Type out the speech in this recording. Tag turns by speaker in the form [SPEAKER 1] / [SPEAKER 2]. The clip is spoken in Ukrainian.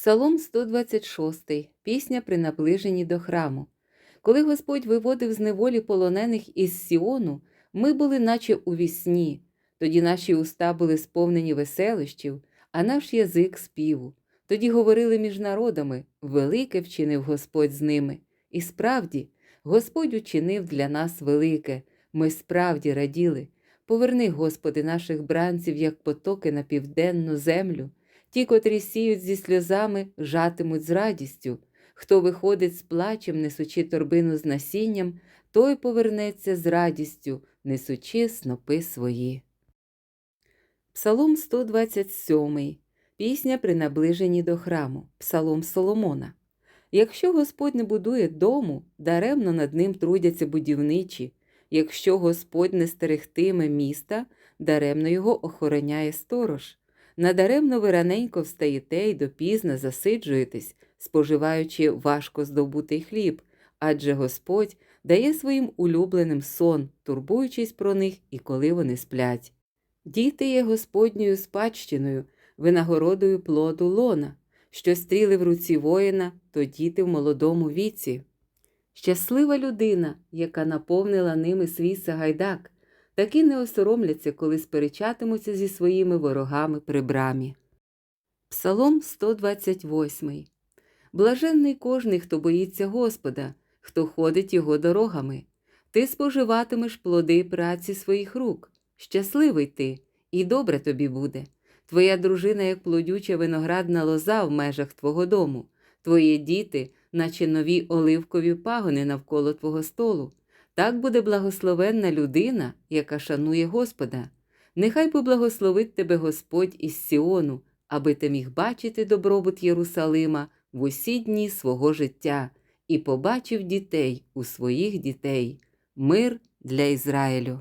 [SPEAKER 1] Псалом 126, пісня при наближенні до храму. Коли Господь виводив з неволі полонених із Сіону, ми були наче у вісні. Тоді наші уста були сповнені веселощів, а наш язик співу. Тоді говорили між народами, велике вчинив Господь з ними. І справді, Господь учинив для нас велике, ми справді раділи. Поверни, Господи, наших бранців, як потоки на південну землю. Ті, котрі сіють зі сльозами, жатимуть з радістю. Хто виходить з плачем, несучи торбину з насінням, той повернеться з радістю, несучи снопи свої. Псалом 127. Пісня при наближенні до храму. Псалом Соломона. Якщо Господь не будує дому, даремно над ним трудяться будівничі. Якщо Господь не стерегтиме міста, даремно його охороняє сторож. Надаремно ви раненько встаєте й допізно засиджуєтесь, споживаючи важко здобутий хліб, адже Господь дає своїм улюбленим сон, турбуючись про них і коли вони сплять. Діти є Господньою спадщиною, винагородою плоду лона, що стріли в руці воїна, то діти в молодому віці. Щаслива людина, яка наповнила ними свій сагайдак, такі не осоромляться, коли сперечатимуться зі своїми ворогами при брамі. Псалом 128. Блаженний кожний, хто боїться Господа, хто ходить його дорогами. Ти споживатимеш плоди праці своїх рук. Щасливий ти, і добре тобі буде. Твоя дружина, як плодюча виноградна лоза в межах твого дому, твої діти, наче нові оливкові пагони навколо твого столу. Так буде благословенна людина, яка шанує Господа. Нехай поблагословить тебе Господь із Сіону, аби ти міг бачити добробут Єрусалима в усі дні свого життя і побачив дітей у своїх дітей, мир для Ізраїлю.